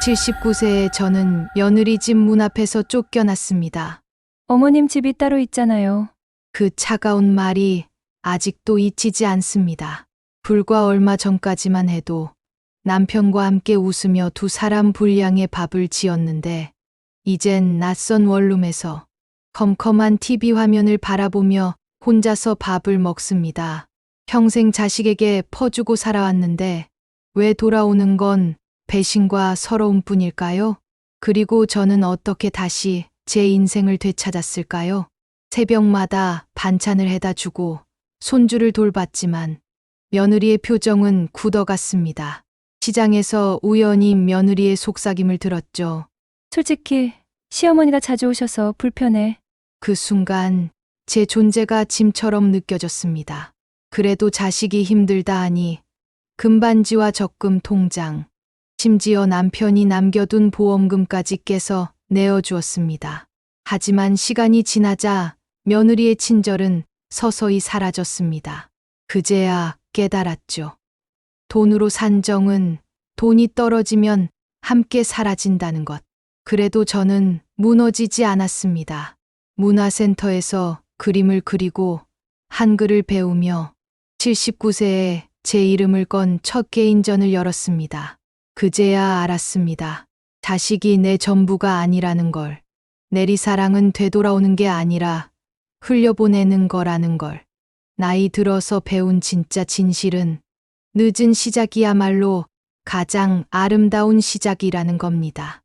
79세의 저는 며느리 집 문 앞에서 쫓겨났습니다. 어머님 집이 따로 있잖아요. 그 차가운 말이 아직도 잊히지 않습니다. 불과 얼마 전까지만 해도 남편과 함께 웃으며 두 사람 분량의 밥을 지었는데 이젠 낯선 원룸에서 컴컴한 TV 화면을 바라보며 혼자서 밥을 먹습니다. 평생 자식에게 퍼주고 살아왔는데 왜 돌아오는 건 배신과 서러움 뿐일까요? 그리고 저는 어떻게 다시 제 인생을 되찾았을까요? 새벽마다 반찬을 해다 주고 손주를 돌봤지만 며느리의 표정은 굳어갔습니다. 시장에서 우연히 며느리의 속삭임을 들었죠. 솔직히 시어머니가 자주 오셔서 불편해. 그 순간 제 존재가 짐처럼 느껴졌습니다. 그래도 자식이 힘들다 하니 금반지와 적금 통장, 심지어 남편이 남겨둔 보험금까지 깨서 내어주었습니다. 하지만 시간이 지나자 며느리의 친절은 서서히 사라졌습니다. 그제야 깨달았죠. 돈으로 산 정은 돈이 떨어지면 함께 사라진다는 것. 그래도 저는 무너지지 않았습니다. 문화센터에서 그림을 그리고 한글을 배우며 79세에 제 이름을 건 첫 개인전을 열었습니다. 그제야 알았습니다. 자식이 내 전부가 아니라는 걸. 내리사랑은 되돌아오는 게 아니라 흘려보내는 거라는 걸. 나이 들어서 배운 진짜 진실은 늦은 시작이야말로 가장 아름다운 시작이라는 겁니다.